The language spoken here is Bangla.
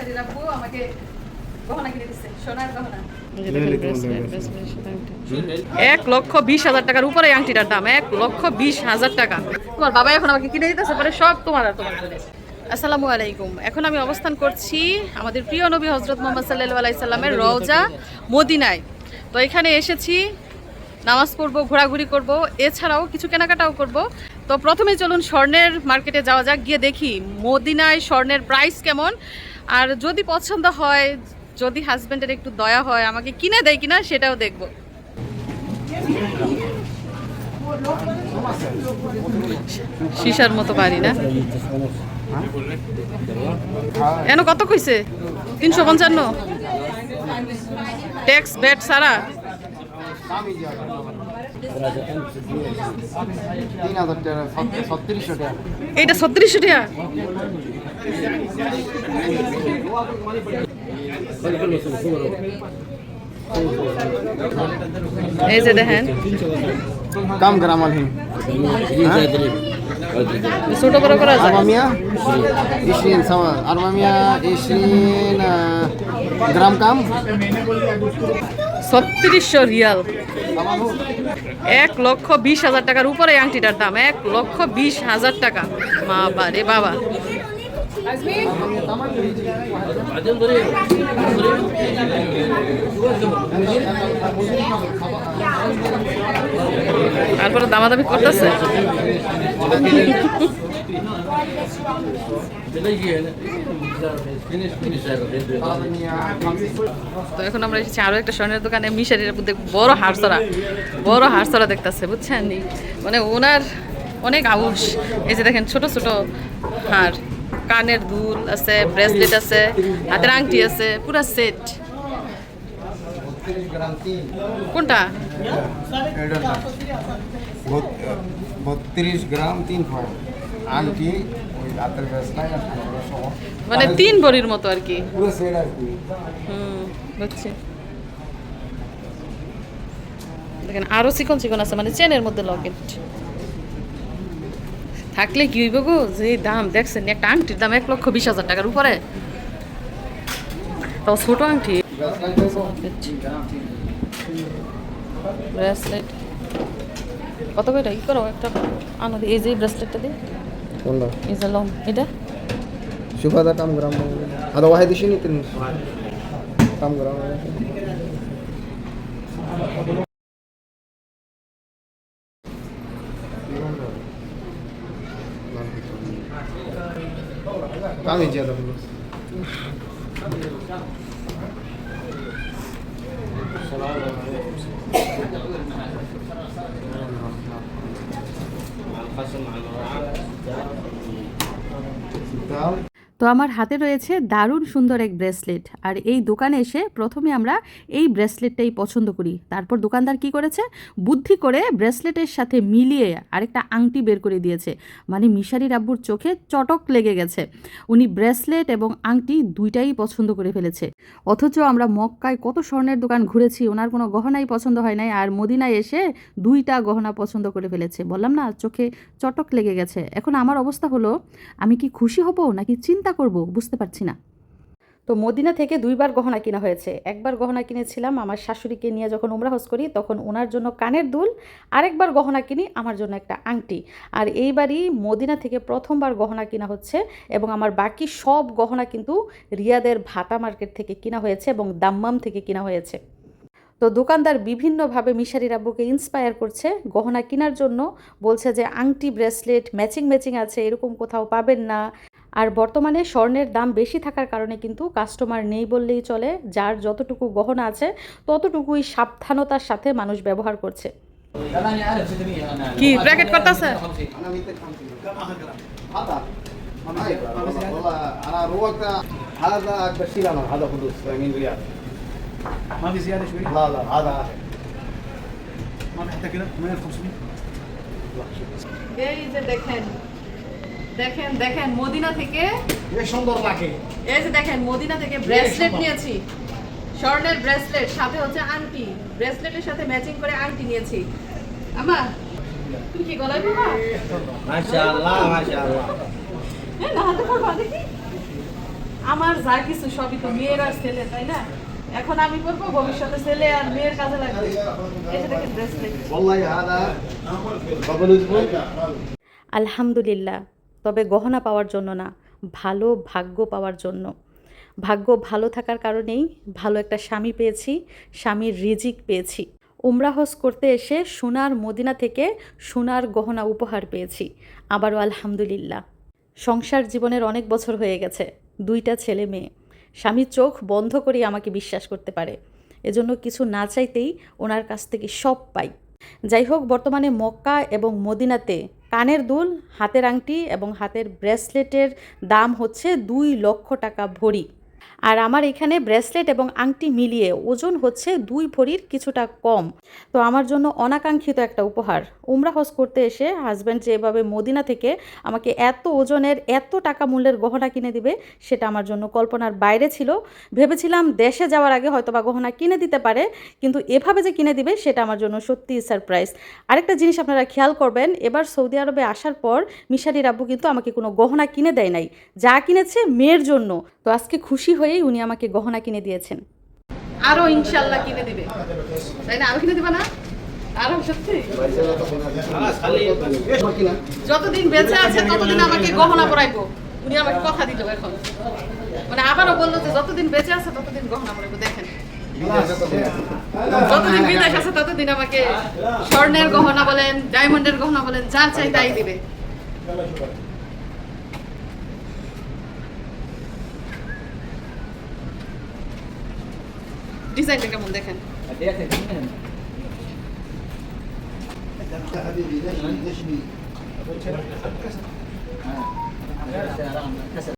মিশারি রাব্বু আমাকে গহনা কিনে দিচ্ছে সোনার গহনা। এক লক্ষ বিশ হাজার টাকার উপরে আংটিটার দাম এক লক্ষ বিশ হাজার টাকা। তোমার বাবা এখন আমাকে কিনে দিতেছে পরে সব তোমার আর তোমার আসসালামু আলাইকুম। এখন আমি অবস্থান করছি আমাদের প্রিয় নবী হজরত মোহাম্মদ সাল্লাহ আলাইসাল্লামের রওজা মদিনায়। তো এখানে এসেছি নামাজ পড়ব ঘোরাঘুরি করব এছাড়াও কিছু কেনাকাটাও করব। তো প্রথমে চলুন স্বর্ণের মার্কেটে যাওয়া যাক গিয়ে দেখি মদিনায় স্বর্ণের প্রাইস কেমন। আর যদি পছন্দ হয়, যদি হাজব্যান্ডের একটু দয়া হয়, আমাকে কিনে দেয় কিনা সেটাও দেখব। শিশার মতো পারি না? এন কত কইছে? তিনশো পঞ্চান্ন? ট্যাক্স ব্যাট সারা টাকা ছত্রিশশো টাকা। এইটা ছত্রিশশো টাকা এই যে দেখেন। কাম গ্রাম আলহিন ছোট বড় করা যায়। আরবামিয়া ইশরিন সাওয়া আরবামিয়া ইশরিন গ্রাম কাম? ছত্রিশশো রিয়াল। এক লক্ষ বিশ হাজার টাকার উপরে আংটিটার দাম। এক লক্ষ বিশ হাজার টাকা। বাবা রে বাবা। তারপরে দামাদামি করতেছে? তো এখন আমরা এসেছি আরও একটা স্বর্ণের দোকানে। মিশারির মধ্যে বড় হারসরা বড় হারসরা দেখতেছে, বুঝছেন? মানে ওনার অনেক আউস এই যে দেখেন, ছোট ছোট হার কানের দুল আছে ব্রেসলেট আছে, হাতের আংটি আছে, পুরা সেট কোনটা? বত্রিশ গ্রাম তিন পয়েন্ট আংটি ওই ব্যবসায় মানে তিন বড়ির মতো আর কি? পুরো সেট আর কি। হুম বুঝছি। দেখেন আরও চিকন চিকন আছে মানে চেনের মধ্যে লকেট। থাকলে কি হইব গো? যে দাম দেখছেন একটা আংটির দাম এক লক্ষ বিশ হাজার টাকার উপরে। তাও ছোট আংটি। ব্রেসলেট। কত করে? কি করো একটা আনো। এই যে ব্রেসলেটটা দিই ఉందా ఇజలో ఇదే శుభదా काम करा आता वाहे दिशेने येतील काम करा काम यायची आता তো আমার হাতে রয়েছে দারুণ সুন্দর এক ব্রেসলেট। আর এই দোকানে এসে প্রথমে আমরা এই ব্রেসলেটটাই পছন্দ করি। তারপর দোকানদার কি করেছে? বুদ্ধি করে ব্রেসলেটের সাথে মিলিয়ে আরেকটা আংটি বের করে দিয়েছে। মানে মিশারি রাব্বুর চোখে চটক লেগে গেছে। উনি ব্রেসলেট এবং আংটি দুইটাই পছন্দ করে ফেলেছে। অথচ আমরা মক্কায় কত স্বর্ণের দোকান ঘুরেছি, ওনার কোনো গহনাই পছন্দ হয় নাই। আর মদিনায় এসে দুইটা গহনা পছন্দ করে ফেলেছে। বললাম, না, চোখে চটক লেগে গেছে। এখন আমার অবস্থা হলো, আমি কি খুশি হব নাকি চিন্তা করব, বুঝতে পারছি না। তো মদিনা থেকে দুইবার গহনা কিনা হয়েছে। একবার গহনা কিনেছিলাম, আমার শাশুড়িকে নিয়ে যখন উমরা হজ করি, তখন ওনার জন্য কানের দুল, আরেকবার গহনা কিনি, আমার জন্য একটা আংটি। আর এইবারই মদিনা থেকে প্রথমবার গহনা কিনা হচ্ছে এবং আমার বাকি সব গহনা কিন্তু রিয়াদের ভাতা মার্কেট থেকে কিনা হয়েছে এবং দাম্মাম থেকে কিনা হয়েছে। তো দোকানদার বিভিন্নভাবে মিশারি রাব্বুকে ইন্সপায়ার করছে, গহনা কেনার জন্য বলছে যে, আংটি ব্রেসলেট ম্যাচিং ম্যাচিং আছে, এরকম কোথাও পাবেন না। আর বর্তমানে স্বর্ণের দাম বেশি থাকার কারণে কিন্তু কাস্টমার নেই বললেই চলে যার যতটুকু গহনা আছে ততটুকুই সাবধানতার সাথে মানুষ ব্যবহার করছে কি ব্র্যাকেট করতেছে انا 250 هذا والله انا روقت هذا اكبر شيء انا هذا فلوس 80 ريال ما في زياده شوي؟ لا لا هذا ما في حتى كده 8500 এই যে দেখেন দেখেন দেখেন মদিনা থেকে এই সুন্দর লাগে। এই যে দেখেন মদিনা থেকে ব্রেসলেট নিয়েছি। স্বর্ণের ব্রেসলেট সাথে হচ্ছে আংটি। ব্রেসলেটের সাথে ম্যাচিং করে আংটি নিয়েছি। তুমি কি গলায় পরবা মাশাআল্লাহ মাশাআল্লাহ। পরবা দেখি। আমার যা কিছু সবই তো মেয়ের আর ছেলে তাই না? এখন আমি করব ভবিষ্যতে ছেলে আর মেয়ের কাজে লাগবে। দেখেন ব্রেসলেট আলহামদুলিল্লাহ। তবে গহনা পাওয়ার জন্য না, ভালো ভাগ্য পাওয়ার জন্য। ভাগ্য ভালো থাকার কারণেই ভালো একটা স্বামী পেয়েছি, স্বামীর রিজিক পেয়েছি। উমরা হজ করতে এসে সোনার মদিনা থেকে সোনার গহনা উপহার পেয়েছি। আবারও আলহামদুলিল্লাহ। সংসার জীবনের অনেক বছর হয়ে গেছে, দুইটা ছেলে মেয়ে। স্বামীর চোখ বন্ধ করেই আমাকে বিশ্বাস করতে পারে। এজন্য কিছু না চাইতেই ওনার কাছ থেকে সব পাই। যাই হোক, বর্তমানে মক্কা এবং মদিনাতে কানের দুল হাতের আংটি এবং হাতের ব্রেসলেটের দাম হচ্ছে দুই লক্ষ টাকা ভরি। আর আমার এখানে ব্রেসলেট এবং আংটি মিলিয়ে ওজন হচ্ছে দুই ভরির কিছুটা কম। তো আমার জন্য অনাকাঙ্ক্ষিত একটা উপহার। উমরা হজ করতে এসে হাজব্যান্ড যেভাবে মদিনা থেকে আমাকে এত ওজনের এত টাকা মূল্যের গহনা কিনে দিবে, সেটা আমার জন্য কল্পনার বাইরে ছিল। ভেবেছিলাম দেশে যাওয়ার আগে হয়তো বা গহনা কিনে দিতে পারে, কিন্তু এভাবে যে কিনে দিবে, সেটা আমার জন্য সত্যিই সারপ্রাইজ আরেকটা জিনিস আপনারা খেয়াল করবেন, এবার সৌদি আরবে আসার পর মিশারির আব্বু কিন্তু আমাকে কোনো গহনা কিনে দেয় নাই। যা কিনেছে মেয়ের জন্য। তো আজকে খুশি খুশি হয়েই উনি আমাকে গহনা কিনে দিয়েছেন। আরও ইনশাল্লাহ কিনে দিবে। তাই না? আরও কিনে দিবে না? আরও, সত্যি? যতদিন বেঁচে আছে, ততদিন আমাকে গহনা পরাইবো। উনি আমাকে কথা দিল এখন। মানে আবারও বলল যে, যতদিন বেঁচে আছে, ততদিন গহনা পরাইবো, দেখেন। যতদিন বিদেশ আছে, ততদিন আমাকে স্বর্ণের গহনা বলেন, ডায়মন্ডের গহনা বলেন, যা চাই তাই দিবে। મિસાઈલ કેમ દેખે દેખે حبيبي لا تشبيه كسر